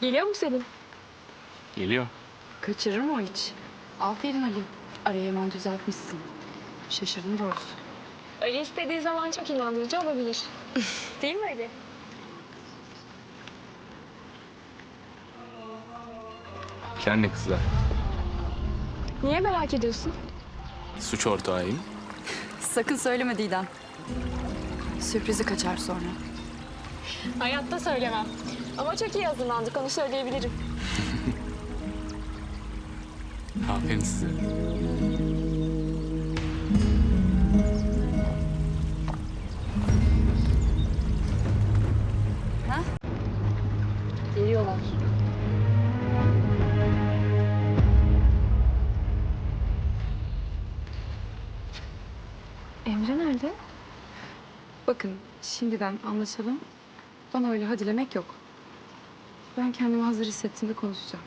Geliyor mu Selim? Geliyor. Kaçırır mı o hiç? Aferin Ali. Arayı hemen düzeltmişsin. Şaşırdım doğrusu. Ali istediği zaman çok inandırıcı olabilir. Değil mi Ali? Sen de kızlar. Niye merak ediyorsun? Suç ortağıyım. Sakın söyleme Didem. Sürprizi kaçar sonra. Hayatta söylemem. Ama çok iyi hazırlandık onu söyleyebilirim. Aferin size. Geliyorlar. Emre nerede? Bakın şimdiden anlaşalım. Bana öyle hadi demek yok. Ben kendimi hazır hissettiğimde konuşacağım.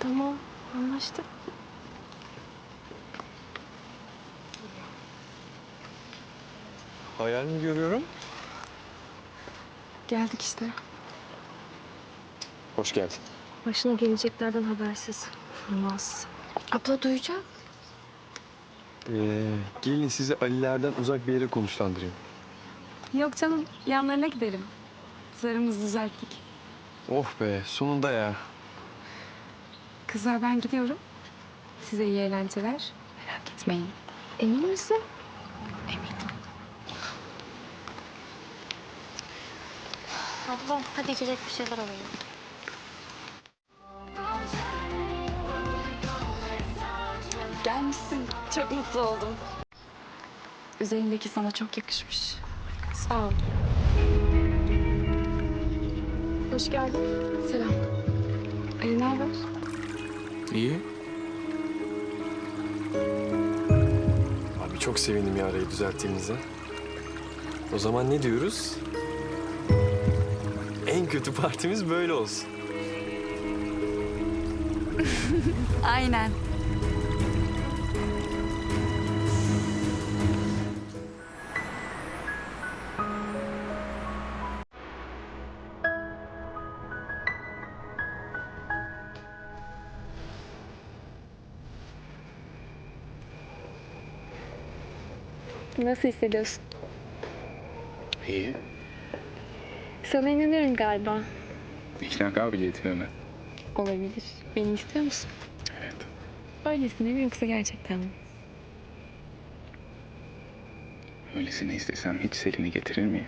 Tamam anlaştık. Hayal mi görüyorum? Geldik işte. Hoş geldin. Başına geleceklerden habersiz. Olmaz. Abla duyacak. Ee, gelin sizi Ali'lerden uzak bir yere konuşlandırayım. Yok canım yanlarına gidelim. Zarımızı düzelttik. Oh be sonunda ya. Kızlar ben gidiyorum. Size iyi eğlenceler. Merak etmeyin. Emin misin? Ablam hadi içecek bir şeyler alayım. Gelmişsin. Çok mutlu oldum. Üzerindeki sana çok yakışmış. Sağ ol. Hoş geldin. Selam. Ali ne haber? İyi. Abi çok sevindim ya arayı düzelttiğinize. O zaman ne diyoruz? En kötü partimiz böyle olsun. Aynen. Nasıl hissediyorsun? İyi. Sana inanıyorum galiba. İkna kabiliyetine mi? Olabilir. Beni istiyor musun? Evet. Öylesine mi yoksa gerçekten mi? Öylesine istesem hiç Selin'i getirir miyim?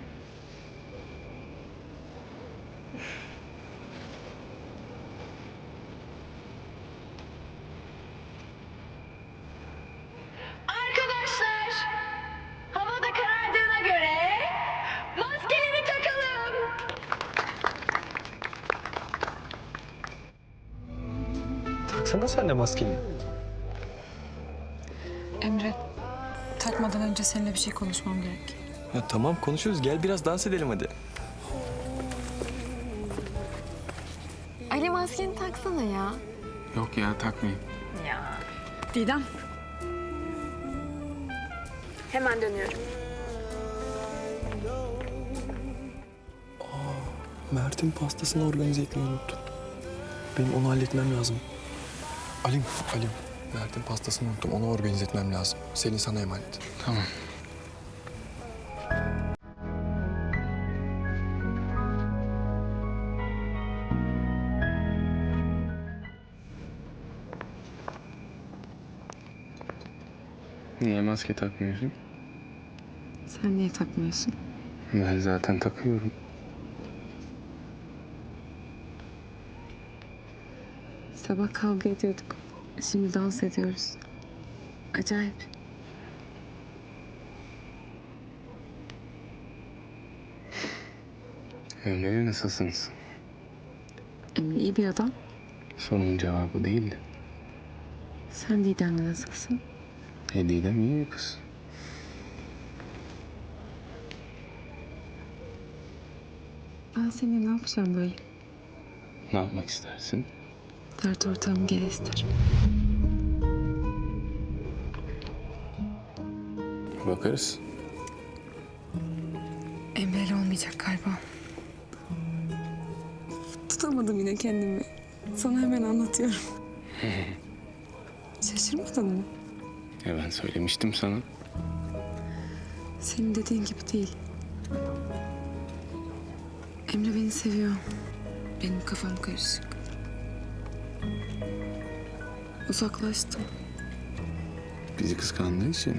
Taksana sen de maskeni. Emre, takmadan önce seninle bir şey konuşmam gerek. Ya tamam konuşuruz. Gel biraz dans edelim hadi. Ali maskeni taksana ya. Yok ya takmayayım. Didem. Hemen dönüyorum. Mert'in pastasını organize etmeyi unuttum. Benim onu halletmem lazım. Alim, Alim. Mert'in pastasını unuttum. Onu organize etmem lazım. Selin sana emanet. Tamam. Niye maske takmıyorsun? Sen niye takmıyorsun? Ben zaten takıyorum. Sabah kavga ediyorduk. Şimdi dans ediyoruz. Acayip. Emre'yle nasılsınız? Emre iyi bir adam. Sorunun cevabı değildi. Sen Didem'le nasılsın? Hediyem iyi bir kız. Ben seninle ne yapacağım böyle? Ne yapmak istersin? Dert ortağım gel isterim. Bakarız. Emre'yle olmayacak galiba. Tut tutamadım yine kendimi. Sana hemen anlatıyorum. Şaşırmadın mı? Ya ben söylemiştim sana. Senin dediğin gibi değil. Emre beni seviyor. Benim kafam karışık. Uzaklaştım. Bizi kıskandığı için.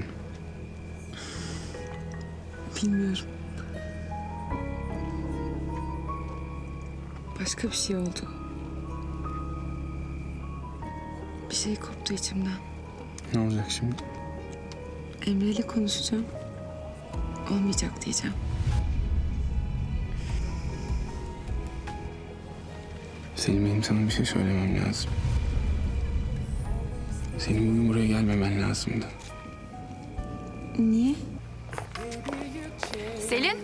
Bilmiyorum. Başka bir şey oldu. Bir şey koptu içimden. Ne olacak şimdi? Emre ile konuşacağım. Olmayacak diyeceğim. Senin benim sana bir şey söylemem lazım. Senin bugün buraya gelmemen lazımdı. Niye? Selin.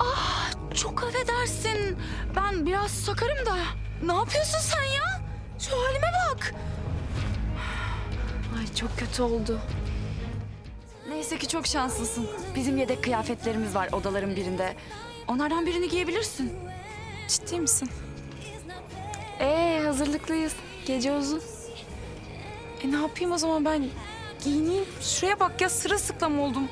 Ah, çok affedersin. Ben biraz sakarım da. Ne yapıyorsun sen ya? Şu halime bak. Ay çok kötü oldu. Neyse ki çok şanslısın. Bizim yedek kıyafetlerimiz var odaların birinde. Onlardan birini giyebilirsin. Ciddi misin? Ee hazırlıklıyız. Gece uzun. E ne yapayım o zaman ben giyineyim. Şuraya bak ya sırılsıklam oldum.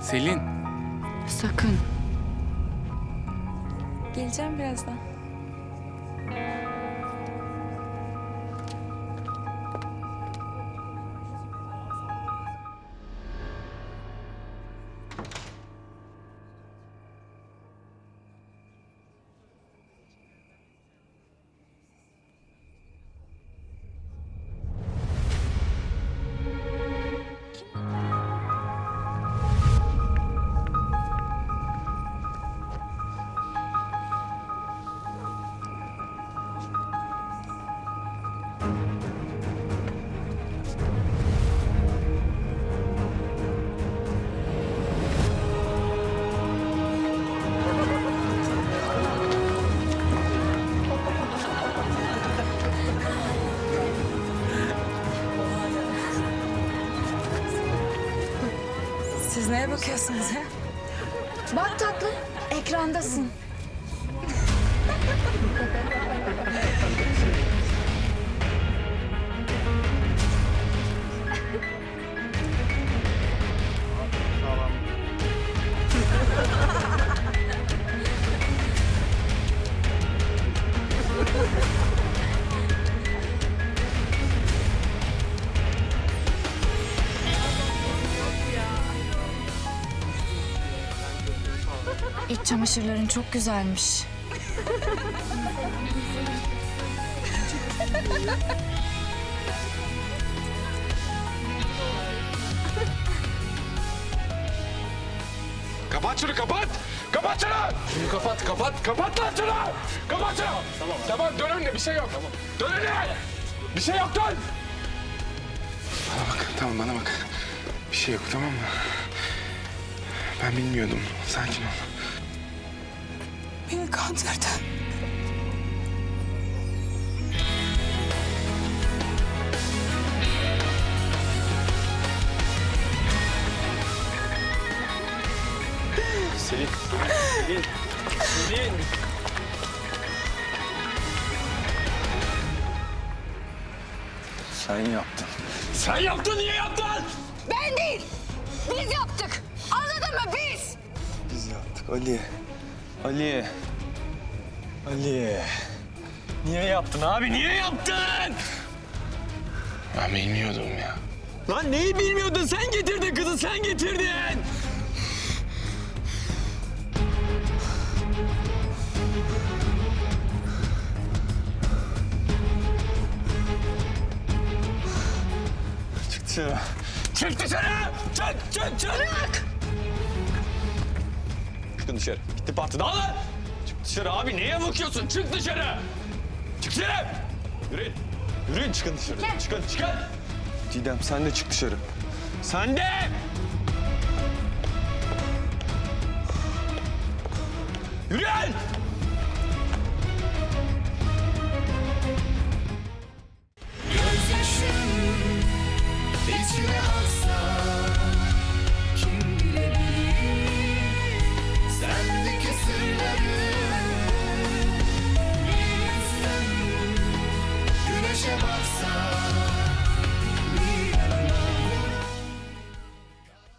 Selin. Geleceğim birazdan. Neye bakıyorsunuz ya? Bak tatlım, ekrandasın. İç çamaşırların çok güzelmiş. Kapat şunu kapat. Kapat şunu. Şunu kapat kapat. Kapat lan şunu. Kapat şunu. Tamam. Tamam dön önüne bir şey yok. Tamam. Dön önüne. Bir şey yok dön. Bana bak. Tamam bana bak. Bir şey yok tamam mı? Ben bilmiyordum. Sakin ol. Beni kandırdı. Selin. Selin. Selin. Sen yaptın. Sen yaptın niye yaptın? Ben değil. Biz yaptık. Anladın mı biz? Biz yaptık Ali. Ali. Ali. Niye yaptın abi niye yaptın? Ben bilmiyordum ya. Lan neyi bilmiyordun sen getirdin kızı sen getirdin. Çık dışarı. Çık dışarı. Çık çık çık. Çıkın dışarı. Gitti parti dağılın. Dışarı abi neye bakıyorsun? Çık dışarı. Çık dışarı. Yürüyün. Yürüyün çıkın dışarı. Çıkın çıkın. Didem sen de çık dışarı. Sen de. Yürüyün.